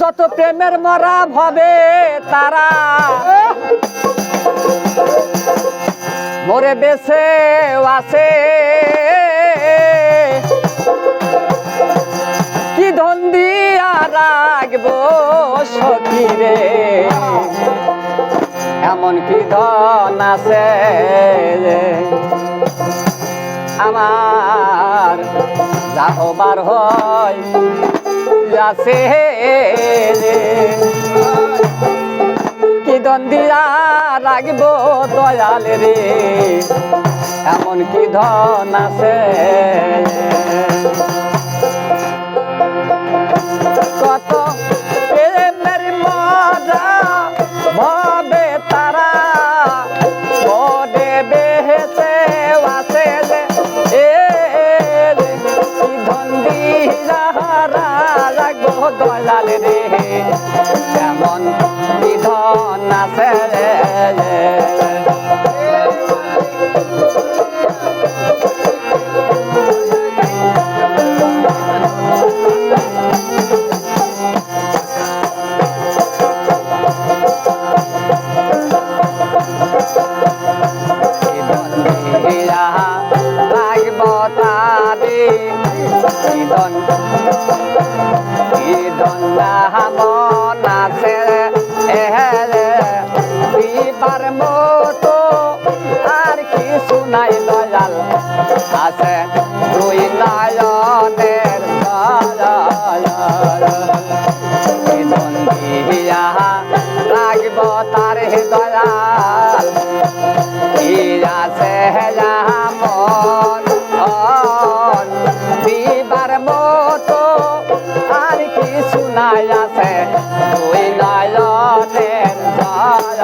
যত প্রেমের মরা ভবে তারা মরে বেছে আছে। কি ধন দিয়া রাখব সখী রে এমন কি ধন আছে আমার যা হবার হয় রে কি দন্দিয়া রাখব দয়াল রে এমন কি ধন আছে? দিবার মতো আর কিছু নাই দয়াল। আছে দুই নয়নের ইদন্দিরা লাগব তার দয়াল। আছে মন দিবার মতো আর কিছু নাই আছে। নয়নের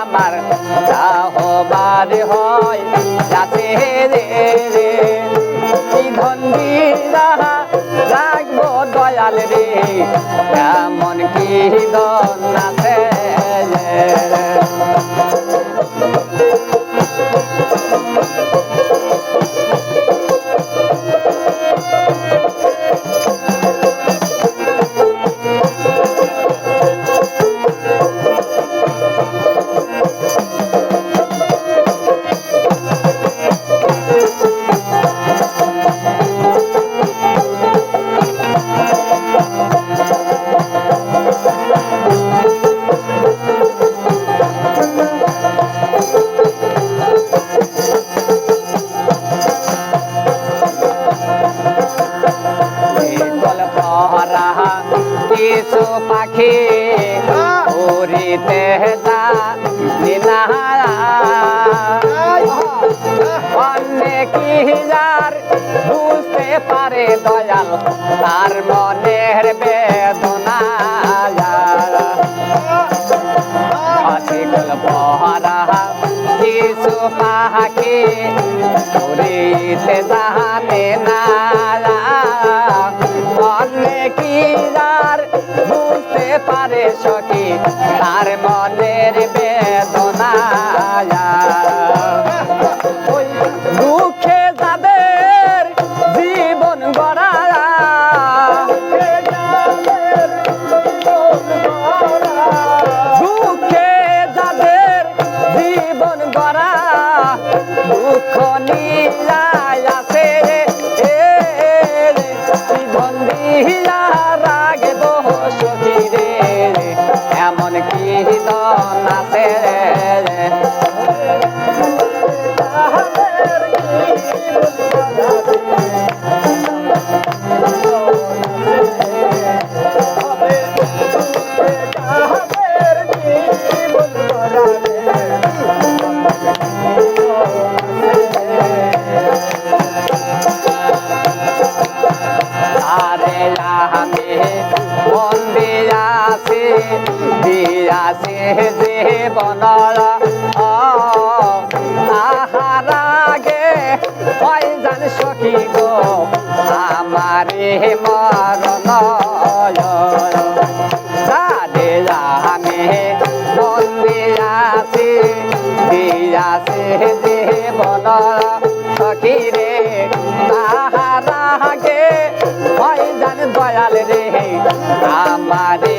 আমার যাহবার হয় যাতে রে। রে রাখব দয়াল রে কেমন কি দন আছে? কিছু পাখি? উড়িতে যা দিনাহারা অনেক যার বুঝতে পারে দয়াল, তার মনের বেদনা। অতিকল পহরা কিছু পাখি উড়িতে জানে না। তার মনের বেদনা দুঃখে যাদের জীবন গড়া দুঃখে যাদের জীবন গড়া দুঃখ নীলায় আছে রে জীবন দিলা বনরা। আহারাগে হয় জান সখী গো, আমারে মরণ রাধে রামে মন্দিরাসি দিয়াছে যে বনরা। সখী রে তাহারাগে হয় জান দয়াল রে।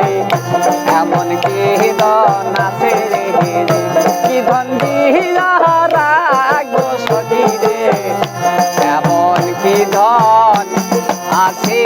রে এমন কি দন আছে রে? কি সখী রে এমন কি ধন আছে